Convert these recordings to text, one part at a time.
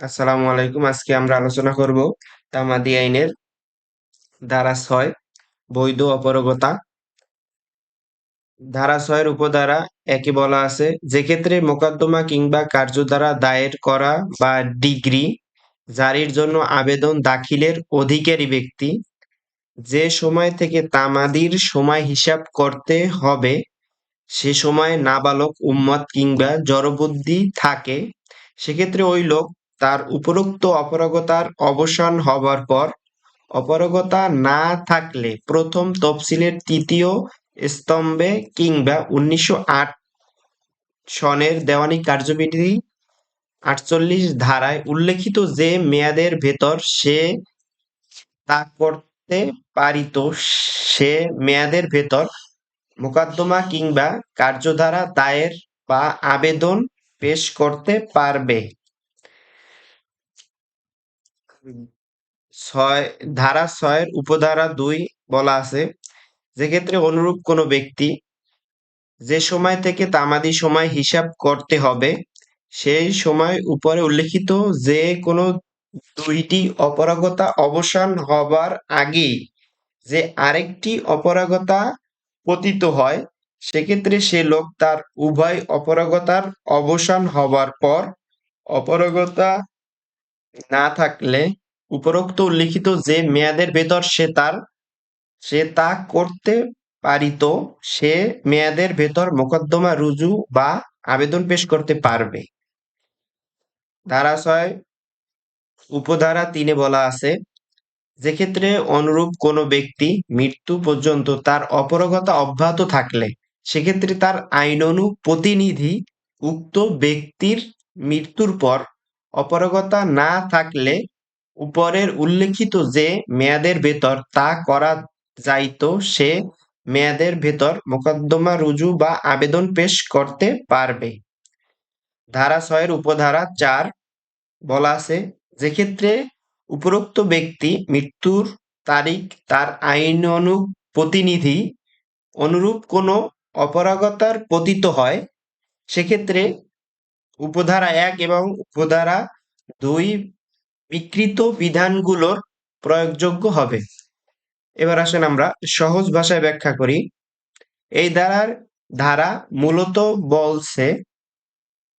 আসসালামু আলাইকুম। আজকে আমরা আলোচনা করব তামাদি আইনের ধারা ছয়, বৈধ অপরগতা। ধারা ছয়ের উপধারা একে বলা আছে যে ক্ষেত্রে মোকদ্দমা কিংবা কার্যধারা দায়ের করা বা ডিগ্রি জারির জন্য আবেদন দাখিলের অধিকারী ব্যক্তি যে সময় থেকে তামাদির সময় হিসাব করতে হবে, সে সময় নাবালক, উম্মত কিংবা জড়বুদ্ধি থাকে, সেক্ষেত্রে ওই লোক তার উপরোক্ত অপারগতার অবসান হবার পর অপারগতা না থাকলে প্রথম তফসিলের তৃতীয় স্তম্ভে কিংবা উনিশশো আট সনের দেওয়ানি কার্যবিধি আটচল্লিশ ধারায় উল্লেখিত যে মেয়াদের ভেতর সে তা করতে পারিত, সে মেয়াদের ভেতর মোকদ্দমা কিংবা কার্যধারা দায়ের বা আবেদন পেশ করতে পারবে। ছয়, ধারা ছয়ের উপধারা দুই বলা আছে, যে ক্ষেত্রে অনুরূপ কোনো ব্যক্তি যে সময় থেকে তামাদি সময় হিসাব করতে হবে, সেই সময় উপরে উল্লেখিত যে কোনো দুইটি অপরাগতা অবসান হবার আগেই যে আরেকটি অপরাগতা পতিত হয়, সেক্ষেত্রে সে লোক তার উভয় অপরাগতার অবসান হবার পর অপরাগতা না থাকলে উপরোক্ত উল্লিখিত যে মেয়াদের ভেতর সে তার, সে তা করতে পারিত, সে মেয়াদের ভেতর মোকদ্দমা, রুজু বা আবেদন পেশ করতে পারবে। ধারা ছয়, উপধারা তিনে বলা আছে যে ক্ষেত্রে অনুরূপ কোনো ব্যক্তি মৃত্যু পর্যন্ত তার অপরগতা অব্যাহত থাকলে, সেক্ষেত্রে তার আইনানু প্রতিনিধি উক্ত ব্যক্তির মৃত্যুর পর অপরগতা না থাকলে উপরের উল্লেখিত যে মেয়াদের ভেতর তা করা যাইত, সে মেয়াদের ভেতর মোকদ্দমা, রুজু বা আবেদন পেশ করতে পারবে। ধারা ছয়ের উপধারা চার বলা আছে, যে ক্ষেত্রে উপরোক্ত ব্যক্তি মৃত্যুর তারিখ তার আইন অনু প্রতিনিধি অনুরূপ কোনো অপরাগতার পতিত হয় সেক্ষেত্রে উপধারা এক এবং উপধারা দুই বিকৃত বিধানগুলোর প্রয়োগযোগ্য হবে। এবার আসেন আমরা সহজ ভাষায় ব্যাখ্যা করি। এই ধারার ধারা মূলত বলছে,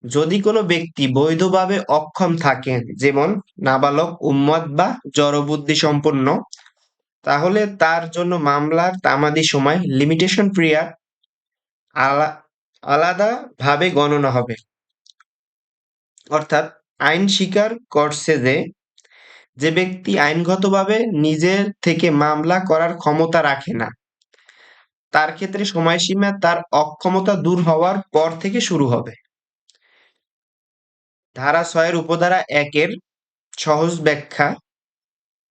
যদি কোনো ব্যক্তি বৈধভাবে অক্ষম থাকেন যেমন নাবালক, উম্মত বা জড়বুদ্ধি সম্পন্ন, তাহলে তার জন্য মামলার তামাদি সময় লিমিটেশন পিরিয়ড আলাদাভাবে গণনা হবে। অর্থাৎ আইন স্বীকার করছে যে যে ব্যক্তি আইনগতভাবে নিজের থেকে মামলা করার ক্ষমতা রাখে না, তার ক্ষেত্রে সময়সীমা তার অক্ষমতা দূর হওয়ার পর থেকে শুরু হবে। ধারা ছয়ের উপধারা একের সহজ ব্যাখ্যা,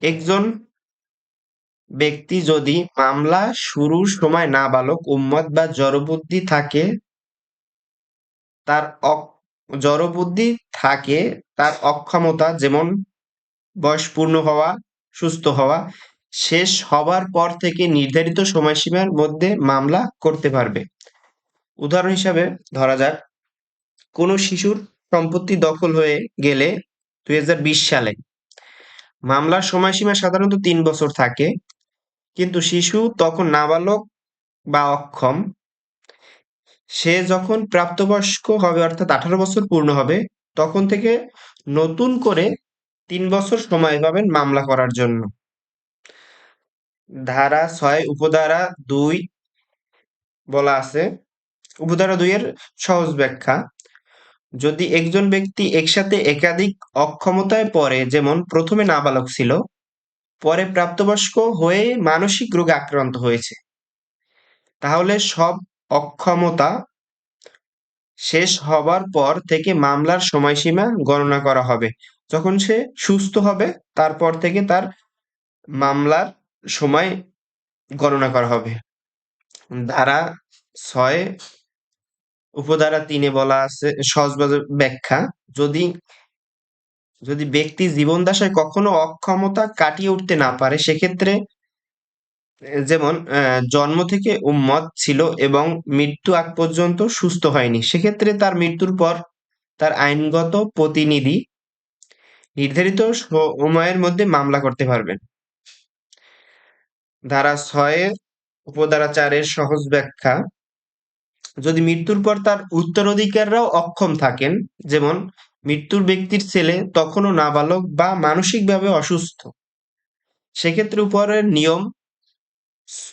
একজন ব্যক্তি যদি মামলা শুরুর সময় নাবালক, উম্মত বা জড়বুদ্ধি থাকে, তার জড়বুদ্ধি থাকে, তার অক্ষমতা যেমন বয়স পূর্ণ হওয়া, সুস্থ হওয়া, শেষ হবার পর থেকে নির্ধারিত সময়সীমার মধ্যে মামলা করতে পারবে। উদাহরণ হিসাবে ধরা যাক, কোনো শিশুর সম্পত্তি দখল হয়ে গেলে দুই হাজার বিশ সালে মামলার সময়সীমা সাধারণত তিন বছর থাকে, কিন্তু শিশু তখন নাবালক বা অক্ষম সে যখন প্রাপ্তবয়স্ক হবে, অর্থাৎ আঠারো বছর পূর্ণ হবে, তখন থেকে নতুন করে তিন বছর সময় পাবেন মামলা করার জন্য। ধারা ছয়, উপধারা দুই বলা আছে। উপধারা দুইয়ের সহজ ব্যাখ্যা, যদি একজন ব্যক্তি একসাথে একাধিক অক্ষমতায় পড়ে, যেমন প্রথমে নাবালক ছিল, পরে প্রাপ্তবয়স্ক হয়ে মানসিক রোগে আক্রান্ত হয়েছে, তাহলে সব অক্ষমতা শেষ হবার পর থেকে মামলার সময়সীমা গণনা করা হবে। যখন সে সুস্থ হবে, তারপর থেকে তার মামলার সময় গণনা করা হবে। ধারা ছয়, উপধারা তিনে বলা আছে, সহজভাবে ব্যাখ্যা, যদি যদি ব্যক্তি জীবন দশায় কখনো অক্ষমতা কাটিয়ে উঠতে না পারে, সেক্ষেত্রে যেমন জন্ম থেকে উম্মত ছিল এবং মৃত্যু আগ পর্যন্ত সুস্থ হয়নি। সেক্ষেত্রে তার মৃত্যুর পর তার আইনগত প্রতিনিধি নির্ধারিত সময়ের মধ্যে মামলা করতে পারবেন। ধারা ছয়ের উপধারা চারের সহজ ব্যাখ্যা, যদি মৃত্যুর পর তার উত্তরাধিকাররাও অক্ষম থাকেন, যেমন, মৃত্যুর ব্যক্তির ছেলে তখনও নাবালক বা মানসিকভাবে অসুস্থ, সেক্ষেত্রে উপরের নিয়ম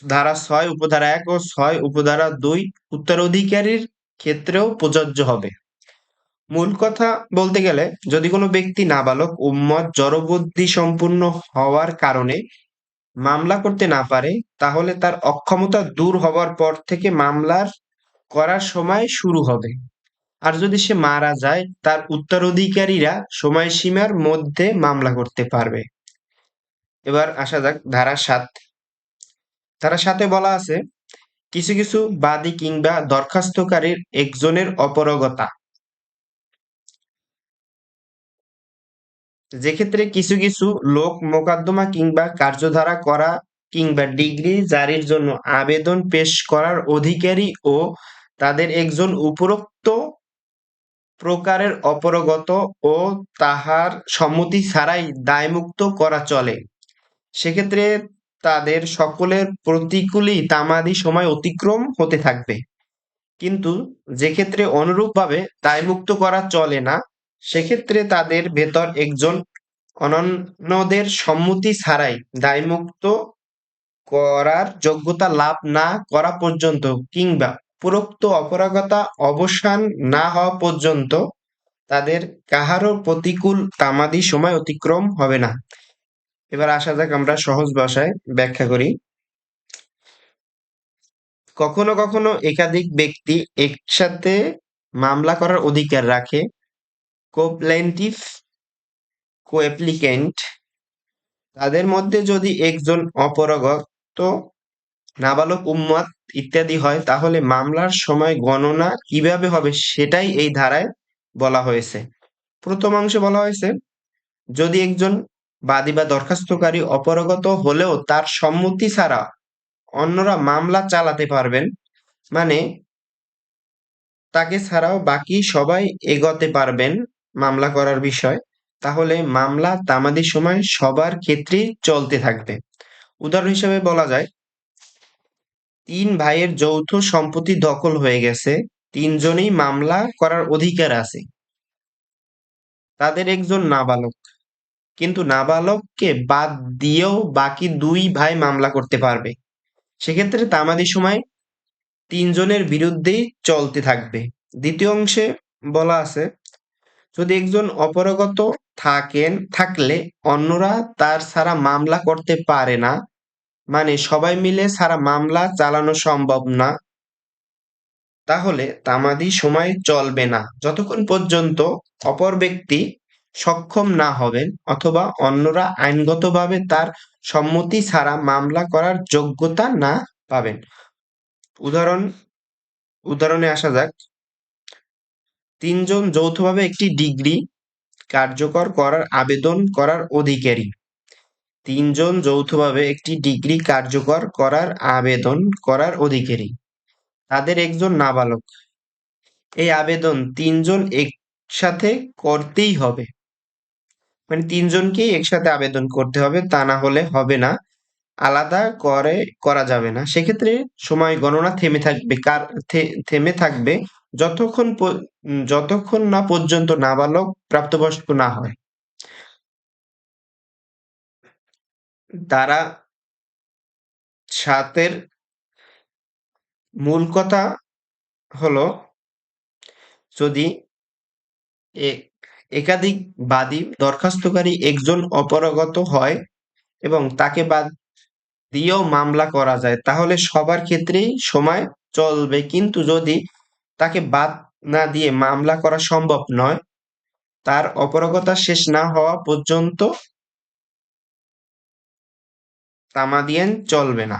ধারা ছয়, উপধারা এক ও ছয়, উপধারা দুই উত্তরাধিকারীর ক্ষেত্রেও প্রযোজ্য হবে। মূল কথা বলতে গেলে, যদি কোনো ব্যক্তি নাবালক, উম্মত, জড়বুদ্ধি সম্পূর্ণ হওয়ার কারণে মামলা করতে না পারে, তাহলে তার অক্ষমতা দূর হওয়ার পর থেকে মামলার করার সময় শুরু হবে। আর যদি সে মারা যায়, তার উত্তরাধিকারীরা সময়সীমার মধ্যে মামলা করতে পারবে। এবার আসা যাক ধারা সাত। ধারা সাথে বলা আছে, কিছু কিছু বাদী কিংবা দরখাস্তকারীর একজনের অপরগতা। যেক্ষেত্রে কিছু কিছু লোক মোকদ্দমা কিংবা কার্যধারা করা কিংবা ডিগ্রি জারির জন্য আবেদন পেশ করার অধিকারী ও তাদের একজন উপরোক্ত প্রকারের অপরগত ও তাহার সম্মতি ছাড়াই দায়মুক্ত করা চলে। সেক্ষেত্রে তাদের সকলের প্রতিকূলই তামাদি সময় অতিক্রম হতে থাকবে। কিন্তু যে ক্ষেত্রে অনুরূপভাবে দায়মুক্ত করা চলে না, সেক্ষেত্রে তাদের ভেতর একজন অনন্যদের সম্মতি ছাড়াই দায়মুক্ত করার যোগ্যতা লাভ না করা পর্যন্ত কিংবা উপরোক্ত অপরাগতা অবসান না হওয়া পর্যন্ত তাদের কাহারও প্রতিকূল তামাদি সময় অতিক্রম হবে না। এবার আসা যাক আমরা সহজ ভাষায় ব্যাখ্যা করি। কখনো কখনো একাধিক ব্যক্তি একসাথে মামলা করার অধিকার রাখে। কোপ্লেন্টিভ কোঅ্যাপ্লিকেন্ট তাদের মধ্যে যদি একজন অপরগত, নাবালক উম্মত ইত্যাদি হয়, তাহলে মামলার সময় গণনা কীভাবে হবে সেটাই এই ধারায় বলা হয়েছে। প্রথম অংশে বলা হয়েছে, যদি একজন বাদী বা দরখাস্তকারী অপরগত হলেও তার সম্মতি ছাড়া অন্যরা মামলা চালাতে পারবেন। মানে তাকে ছাড়াও বাকি সবাই এগোতে পারবেন মামলা করার বিষয়। তাহলে মামলা তামাদি সময় সবার ক্ষেত্রেই চলতে থাকবে। উদাহরণ হিসেবে বলা যায়, তিন ভাইয়ের যৌথ সম্পত্তি দখল হয়ে গেছে, তিনজনেই মামলা করার অধিকার আছে। তাদের একজন নাবালক। কিন্তু নাবালককে বাদ দিয়েও বাকি দুই ভাই মামলা করতে পারবে। সেক্ষেত্রে তামাদি সময় তিনজনের বিরুদ্ধেই চলতে থাকবে। দ্বিতীয় অংশে বলা আছে, যদি একজন অপরগত থাকেন, থাকলে অন্যরা তার সারা মামলা করতে পারে না। মানে সবাই মিলে সারা মামলা চালানো সম্ভব না। তাহলে তামাদি সময় চলবে না। যতক্ষণ পর্যন্ত অপর ব্যক্তি সক্ষম না হবেন অথবা অন্যরা আইনগতভাবে তার সম্মতি ছাড়া মামলা করার যোগ্যতা না পাবেন। উদাহরণ, উদাহরণে আসা যাক। তিনজন যৌথভাবে একটি ডিগ্রি কার্যকর করার আবেদন করার অধিকারী। তিনজন যৌথভাবে একটি ডিগ্রি কার্যকর করার আবেদন করার অধিকারী। তাদের একজন নাবালক। এই আবেদন তিনজন একসাথে করতেই হবে। মানে তিনজনকেই একসাথে আবেদন করতে হবে, তা না হলে হবে না। আলাদা করে, করা যাবে না। সেক্ষেত্রে সময়, গণনা থেমে থাকবে, কার থেমে থাকবে যতক্ষণ যতক্ষণ না পর্যন্ত নাবালক প্রাপ্তবয়স্ক না হয়। তারা সাতের মূল কথা হলো যদি একাধিক বাদী দরখাস্তকারী একজন অপরগত হয় এবং তাকে বাদ দিয়েও মামলা করা যায়, তাহলে সবার ক্ষেত্রেই সময় চলবে। কিন্তু যদি তাকে বাদ না দিয়ে মামলা করা সম্ভব নয়, তার অপরগতা শেষ না হওয়া পর্যন্ত তামাদিয়েন চলবে না।